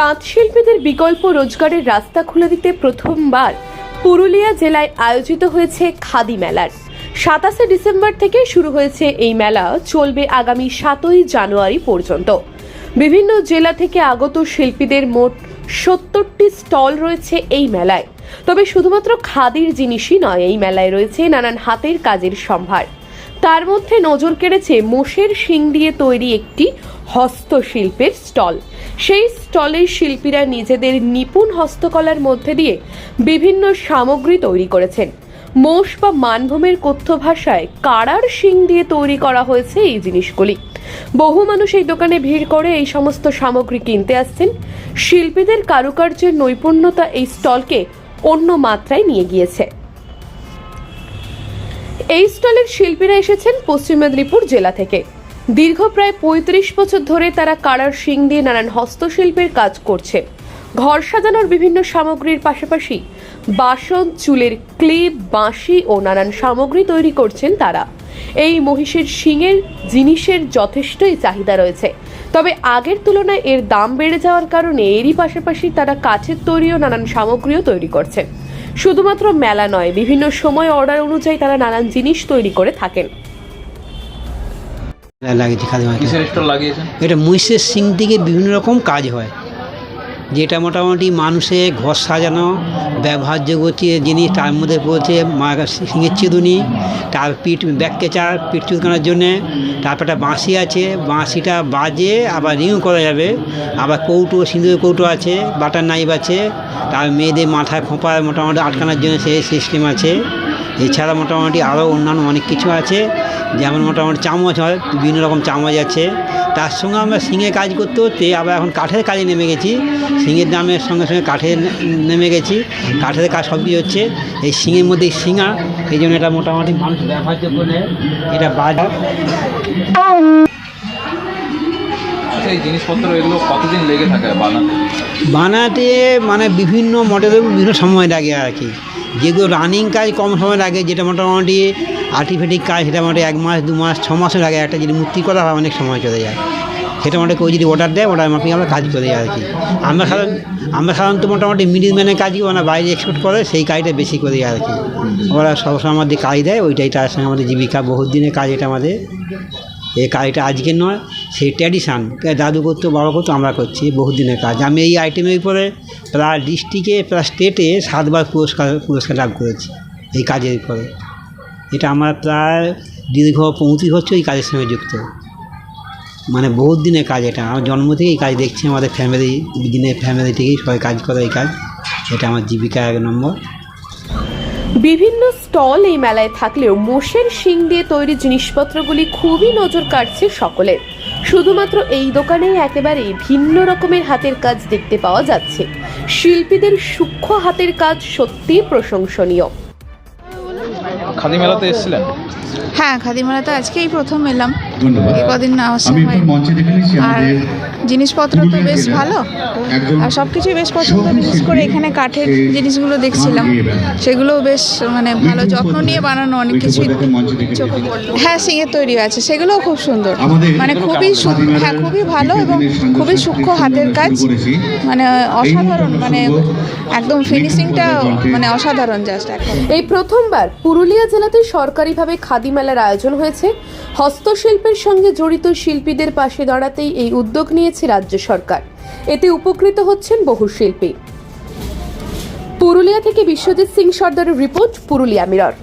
তাঁত শিল্পীদের বিকল্প রোজগারের রাস্তা খুলে দিতে প্রথমবার পুরুলিয়া জেলায় আয়োজিত হয়েছে খাদি মেলার। সাতাশে ডিসেম্বর থেকে শুরু হয়েছে এই মেলা, চলবে আগামী সাতই জানুয়ারি পর্যন্ত। বিভিন্ন জেলা থেকে আগত শিল্পীদের মোট সত্তরটি স্টল রয়েছে এই মেলায়। তবে শুধুমাত্র খাদির জিনিসই নয়, এই মেলায় রয়েছে নানান হাতের কাজের সম্ভার। তার মধ্যে নজর কেড়েছে মোষের শিং দিয়ে তৈরি একটি হস্তশিল্পের স্টল। সেই স্টলের শিল্পীরা নিজেদের নিপুণ হস্তকলার মধ্যে দিয়ে বিভিন্ন সামগ্রী তৈরি করেছেন। মোষ বা মানভূমের কথ্য ভাষায় কাড়ার শিং দিয়ে তৈরি করা হয়েছে এই জিনিসগুলি। বহু মানুষ এই দোকানে ভিড় করে এই সমস্ত সামগ্রী কিনতে আসছেন। শিল্পীদের কারুকার্যের নৈপুণ্যতা এই স্টলকে অন্য মাত্রায় নিয়ে গিয়েছে। এই স্টলের শিল্পীরা এসেছেন পশ্চিম মেদিনীপুর জেলা থেকে। দীর্ঘ প্রায় পঁয়ত্রিশ বছর ধরে তারা কাড়ার শিং দিয়ে নানান হস্তশিল্পের কাজ করছে। ঘর সাজানোর বিভিন্ন সামগ্রীর পাশাপাশি বাসন, চুলের ক্লিপ, বাঁশি ও নানান সামগ্রী তৈরি করছেন তারা। এই মহিষের শিঙের জিনিসের যথেষ্টই চাহিদা রয়েছে। তবে আগের তুলনায় এর দাম বেড়ে যাওয়ার কারণে এরই পাশাপাশি তারা কাছের তৈরিও নানান সামগ্রীও তৈরি করছেন। শুধুমাত্র মেলা নয় বিভিন্ন সময় অর্ডার অনুযায়ী তারা নানান জিনিস তৈরি করে থাকেন। লাগিয়েছি খাদি এটা। মহিষের সিং থেকে বিভিন্ন রকম কাজ হয়। যেটা মোটামুটি মানুষের ঘর সাজানো ব্যবহারযোগ্য যে জিনিস তার মধ্যে পড়ছে সিংহের চেদুনি তার পিঠ ব্যাক কেচার পিঠ চুলকানোর জন্যে, তারপর একটা বাঁশি আছে, বাঁশিটা বাজে, আবার রিং করা যাবে, আবার কৌটো সিঁদুর কৌটো আছে, বাটার নাইফ আছে, তার মেয়েদের মাথায় খোঁপা মোটামুটি আটকানোর জন্য সেই সিস্টেম আছে। এছাড়া মোটামুটি আরও অন্যান্য অনেক কিছু আছে, যেমন মোটামুটি চামচ হয়, বিভিন্ন রকম চামচ আছে তার সঙ্গে আমরা শিঙে কাজ করতে করতে আবার এখন কাঠের কাজে নেমে গেছি। শিঙের দামের সঙ্গে সঙ্গে কাঠের নেমে গেছি। কাঠের কাজ সব কিছু হচ্ছে। এই শিঙের মধ্যে শিঙা এই জন্য এটা মোটামুটি মানুষ ব্যবহার্যোগ্য নেয় এটা বাজার। আচ্ছা এই জিনিসপত্র এগুলো কতদিন লেগে থাকে বানাতে? বানাতে মানে বিভিন্ন মডেলের বিভিন্ন সময় লাগে আর কি। যেগুলো রানিং কাজ কম সময় লাগে, যেটা মোটামুটি আর্টিফেটিক কাজ, সেটা মোটামুটি এক মাস, দু মাস, ছ মাসের লাগে একটা যদি মূর্তি করা হয়, অনেক সময় চলে যায়। সেটা মোটামুটি কেউ যদি অর্ডার দেয় ওটার মাফিক আমরা কাজ করে আর কি। আমরা সাধারণ আমরা সাধারণত মোটামুটি মিডিল ম্যানের কাজই ওরা বাইরে এক্সপোর্ট করে, সেই কাজটা বেশি করি আর কি। ওরা সবসময় আমাদের কাজ দেয়, ওইটাই তার সঙ্গে আমাদের জীবিকা বহুত দিনের কাজ এটা আমাদের। এই কাজটা আজকে নয়, সেই ট্র্যাডিশান দাদু করতো, বাবা করতো, আমরা করছি বহুত দিনের কাজ। আমি এই আইটেমের উপরে প্রায় ডিস্ট্রিক্টে প্রায় স্টেটে সাতবার পুরস্কার পুরস্কার লাভ করেছি এই কাজের উপরে। এটা আমার প্রায় দীর্ঘ পঁয়ত্রিশ বছর এই কাজের সঙ্গে যুক্ত। মানে বহুত দিনের কাজ এটা। আমার জন্ম থেকেই এই কাজ দেখছি, আমাদের ফ্যামিলি দিনের ফ্যামিলি থেকেই সবাই কাজ করে এই কাজ। এটা আমার জীবিকা এক নম্বর। বিভিন্ন স্টল এই মেলায় থাকলেও মোষের শিং দিয়ে তৈরি জিনিসপত্রগুলি খুবই নজর কাটছে সকলের শুধুমাত্র এই দোকানেই একেবারে ভিন্ন রকমের হাতের কাজ দেখতে পাওয়া যাচ্ছে। শিল্পীদের সূক্ষ্ম হাতের কাজ সত্যিই প্রশংসনীয়। খাদি মেলাতে এসেছিলেন? হ্যাঁ খাদিমালাতে আজকেই প্রথম এলাম। ধন্যবাদ। কদিন না হয় আর আমাদের জিনিসপত্র তো বেশ ভালো। আর সব কিছুই বেশ পছন্দ বিশেষ করে এখানে কাঠের জিনিসগুলো দেখছিলাম। মাল দিয়ে বেড়ায়। সেগুলো বেশ মানে ভালো যত্ন নিয়ে বানানো অনেক কিছুই চোখে পড়ল। হ্যাঁ সিঙের তৈরি আছে সেগুলোও খুব সুন্দর। মানে খুবই সূক্ষ্ম- হ্যাঁ খুবই ভালো এবং খুবই সূক্ষ্ম হাতের কাজ। মানে অসাধারণ মানে একদম ফিনিশিংটা মানে অসাধারণ জাস্ট এখন এই প্রথমবার পুরুলিয়া জেলাতে সরকারিভাবে খাদি মেলার আয়োজন হয়েছে। হস্তশিল্পের সঙ্গে জড়িত শিল্পীদের পাশে দাঁড়াতেই এই উদ্যোগ নিয়েছে রাজ্য সরকার। এতে উপকৃত হচ্ছেন বহু শিল্পী। পুরুলিয়া থেকে বিশ্বজিৎ সিং সর্দারের রিপোর্ট, পুরুলিয়া মিরর।